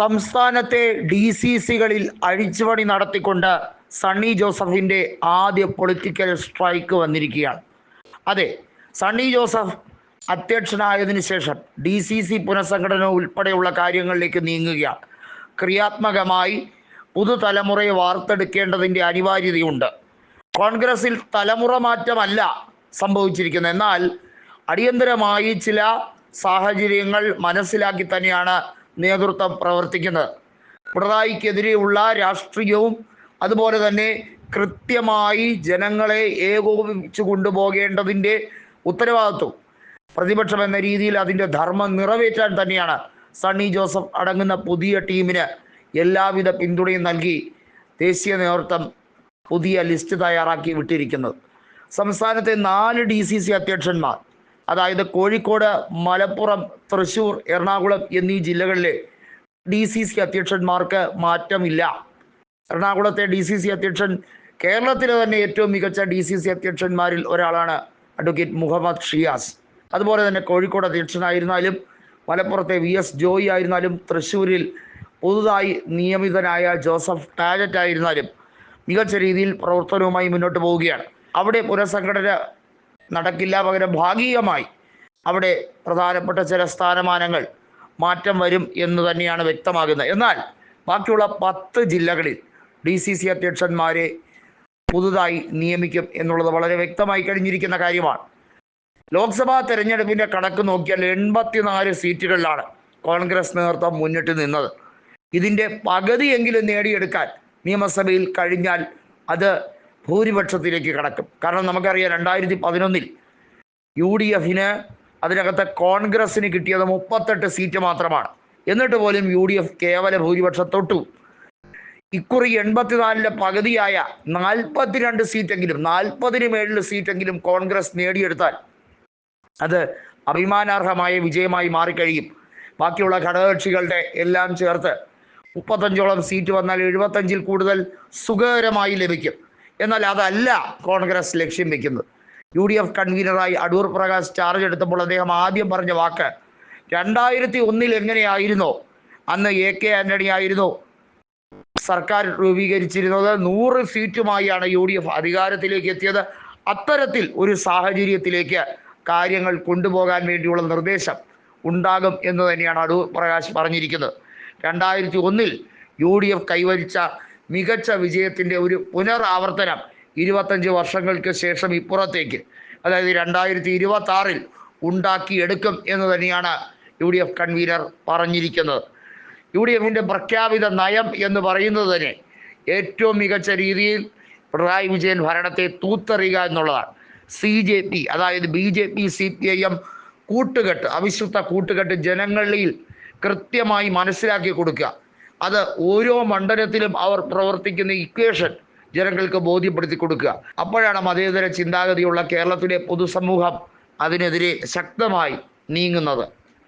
സംസ്ഥാനത്തെ D C സികളിൽ അഴിച്ചുപണി നടത്തിക്കൊണ്ട് സണ്ണി ജോസഫിന്റെ ആദ്യ പൊളിറ്റിക്കൽ സ്ട്രൈക്ക് വന്നിരിക്കുകയാണ്. അതെ സണ്ണി ജോസഫ് അധ്യക്ഷനായതിനു ശേഷം ഡി സി സി പുനഃസംഘടന ഉൾപ്പെടെയുള്ള കാര്യങ്ങളിലേക്ക് നീങ്ങുകയാണ്. ക്രിയാത്മകമായി പുതുതലമുറയെ വാർത്തെടുക്കേണ്ടതിന്റെ അനിവാര്യതയുണ്ട്. കോൺഗ്രസിൽ തലമുറ മാറ്റമല്ല സംഭവിച്ചിരിക്കുന്നത്. എന്നാൽ അടിയന്തരമായി ചില സാഹചര്യങ്ങൾ മനസ്സിലാക്കി തന്നെയാണ് നേതൃത്വം പ്രവർത്തിക്കുന്നത്. പിണറായിക്കെതിരെയുള്ള രാഷ്ട്രീയവും അതുപോലെ തന്നെ കൃത്യമായി ജനങ്ങളെ ഏകോപിപ്പിച്ചു കൊണ്ടുപോകേണ്ടതിന്റെ ഉത്തരവാദിത്വം പ്രതിപക്ഷം എന്ന രീതിയിൽ അതിന്റെ ധർമ്മം നിറവേറ്റാൻ തന്നെയാണ് സണ്ണി ജോസഫ് അടങ്ങുന്ന പുതിയ ടീമിന് എല്ലാവിധ പിന്തുണയും നൽകി ദേശീയ നേതൃത്വം പുതിയ ലിസ്റ്റ് തയ്യാറാക്കി വിട്ടിരിക്കുന്നത്. സംസ്ഥാനത്തെ നാല് ഡി സി സി അധ്യക്ഷന്മാർ അതായത് കോഴിക്കോട് മലപ്പുറം തൃശൂർ എറണാകുളം എന്നീ ജില്ലകളിലെ ഡി സി സി അധ്യക്ഷന്മാർക്ക് മാറ്റമില്ല. എറണാകുളത്തെ ഡി സി സി അധ്യക്ഷൻ കേരളത്തിലെ തന്നെ ഏറ്റവും മികച്ച ഡി സി സി അധ്യക്ഷന്മാരിൽ ഒരാളാണ് അഡ്വക്കേറ്റ് മുഹമ്മദ് ഷിയാസ്. അതുപോലെ തന്നെ കോഴിക്കോട് അധ്യക്ഷനായിരുന്നാലും മലപ്പുറത്തെ വി എസ് ജോയി ആയിരുന്നാലും തൃശ്ശൂരിൽ പുതുതായി നിയമിതനായ ജോസഫ് ടാജറ്റ് ആയിരുന്നാലും മികച്ച രീതിയിൽ പ്രവർത്തനവുമായി മുന്നോട്ട് പോവുകയാണ്. അവിടെ പുനഃസംഘടന നടക്കില്ല. പകരം ഭാഗികമായി അവിടെ പ്രധാനപ്പെട്ട ചില സ്ഥാനമാനങ്ങൾ മാറ്റം വരും എന്ന് തന്നെയാണ് വ്യക്തമാകുന്നത്. എന്നാൽ ബാക്കിയുള്ള പത്ത് ജില്ലകളിൽ ഡി സി സി അധ്യക്ഷന്മാരെ പുതുതായി നിയമിക്കും എന്നുള്ളത് വളരെ വ്യക്തമായി കഴിഞ്ഞിരിക്കുന്ന കാര്യമാണ്. ലോക്സഭാ തെരഞ്ഞെടുപ്പിന്റെ കണക്ക് നോക്കിയാൽ എൺപത്തിനാല് സീറ്റുകളിലാണ് കോൺഗ്രസ് നേതൃത്വം മുന്നിട്ട് നിന്നത്. ഇതിന്റെ പകുതിയെങ്കിലും നേടിയെടുക്കാൻ നിയമസഭയിൽ കഴിഞ്ഞാൽ അത് ഭൂരിപക്ഷത്തിലേക്ക് കടക്കും. കാരണം നമുക്കറിയാം രണ്ടായിരത്തി പതിനൊന്നിൽ യു ഡി എഫിന് അതിനകത്ത് കോൺഗ്രസ്സിന് കിട്ടിയത് മുപ്പത്തെട്ട് സീറ്റ് മാത്രമാണ്. എന്നിട്ട് പോലും യു ഡി എഫ് കേവല ഭൂരിപക്ഷം തൊട്ടു ഇക്കുറി എൺപത്തിനാലിലെ പകുതിയായ നാൽപ്പത്തിരണ്ട് സീറ്റെങ്കിലും നാൽപ്പതിന് മേളിൽ സീറ്റെങ്കിലും കോൺഗ്രസ് നേടിയെടുത്താൽ അത് അഭിമാനാർഹമായ വിജയമായി മാറിക്കഴിയും. ബാക്കിയുള്ള ഘടകകക്ഷികളുടെ എല്ലാം ചേർത്ത് മുപ്പത്തഞ്ചോളം സീറ്റ് വന്നാൽ എഴുപത്തഞ്ചിൽ കൂടുതൽ സുഖകരമായി ലഭിക്കും. എന്നാൽ അതല്ല കോൺഗ്രസ് ലക്ഷ്യം വെക്കുന്നത്. യു ഡി എഫ് കൺവീനറായി അടൂർ പ്രകാശ് ചാർജ് എടുത്തപ്പോൾ അദ്ദേഹം ആദ്യം പറഞ്ഞ വാക്ക് രണ്ടായിരത്തി ഒന്നിൽ എങ്ങനെയായിരുന്നോ? അന്ന് എ കെ ആന്റണി ആയിരുന്നു സർക്കാർ രൂപീകരിച്ചിരുന്നത്. നൂറ് സീറ്റുമായാണ് യു ഡി എഫ് അധികാരത്തിലേക്ക് എത്തിയത്. അത്തരത്തിൽ ഒരു സാഹചര്യത്തിലേക്ക് കാര്യങ്ങൾ കൊണ്ടുപോകാൻ വേണ്ടിയുള്ള നിർദ്ദേശം ഉണ്ടാകും എന്ന് തന്നെയാണ് അടൂർ പ്രകാശ് പറഞ്ഞിരിക്കുന്നത്. രണ്ടായിരത്തി ഒന്നിൽ യു ഡി എഫ് കൈവരിച്ച മികച്ച വിജയത്തിന്റെ ഒരു പുനരാവർത്തനം ഇരുപത്തഞ്ച് വർഷങ്ങൾക്ക് ശേഷം ഇപ്പുറത്തേക്ക് അതായത് രണ്ടായിരത്തി ഇരുപത്തി ആറിൽ ഉണ്ടാക്കിയെടുക്കും എന്ന് തന്നെയാണ് യു ഡി എഫ് കൺവീനർ പറഞ്ഞിരിക്കുന്നത്. യു ഡി എഫിന്റെ പ്രഖ്യാപിത നയം എന്ന് പറയുന്നത് തന്നെ ഏറ്റവും മികച്ച രീതിയിൽ പിണറായി വിജയൻ ഭരണത്തെ തൂത്തെറിയുക എന്നുള്ളതാണ്. സി ജെ പി അതായത് B J P C P I M കൂട്ടുകെട്ട് അവിശുദ്ധ കൂട്ടുകെട്ട് ജനങ്ങളിൽ കൃത്യമായി മനസ്സിലാക്കി കൊടുക്കുക. അത് ഓരോ മണ്ഡലത്തിലും അവർ പ്രവർത്തിക്കുന്ന ഇക്വേഷൻ ജനങ്ങൾക്ക് ബോധ്യപ്പെടുത്തി കൊടുക്കുക. അപ്പോഴാണ് മതേതര ചിന്താഗതിയുള്ള കേരളത്തിലെ പൊതുസമൂഹം അതിനെതിരെ ശക്തമായി നീങ്ങുന്നത്.